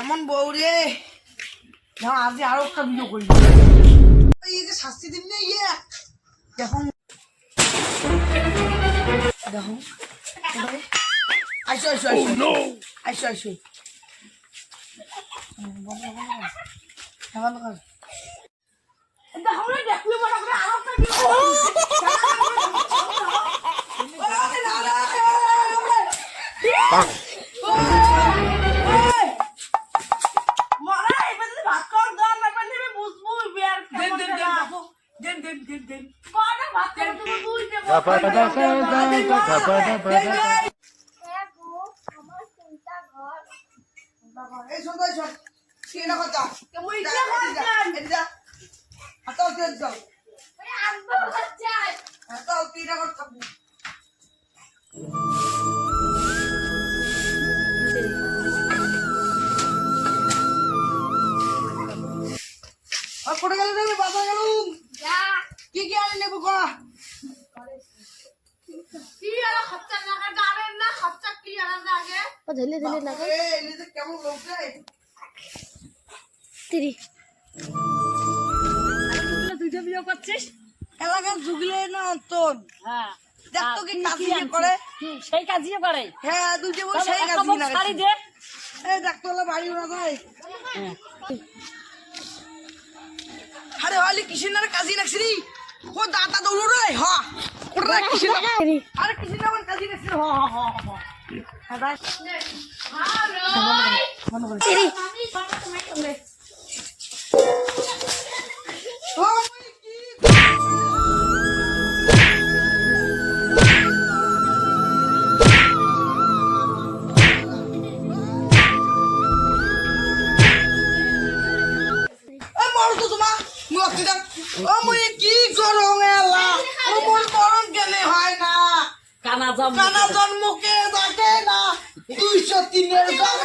এমন বউ রে। না আজ আরও একটা ভিডিও করি। এই যে শাস্তি দিন না ইয়ে। দেখো। দেখো। আইসো আইসো আইসো। আইসো আইসো। বন্ধ কর, বন্ধ কর। হ্যাঁ, বন্ধ কর। দেখো না দেখবি শোন, গেল কথা। আর তুই আর কোথায় গেলি রে? বাজার গেলুম। তিরি। দুইটা বিয়ে করছিস? এলাকার যুগলে না হ্যাঁ। কি কাজ ইয়ে করে। সেই কাজই করে। হ্যাঁ দুইটা বউ সেই কাজ একটা শাড়ি দে। এই দেখতো হলো বাড়ি ওরা যায়। আরে হলি কিসের কাজী লাগছি রে ও দাতা দৌড়ো রে হ। ওরা কিসের তিরি। আরে কিসের নাম কাজী হ হ হ। কি গরম এলা ও মোর গরম কেনে হয় না কানা জন্ম কানা জন্মকে ডাকে না। দুইশো তিনের মন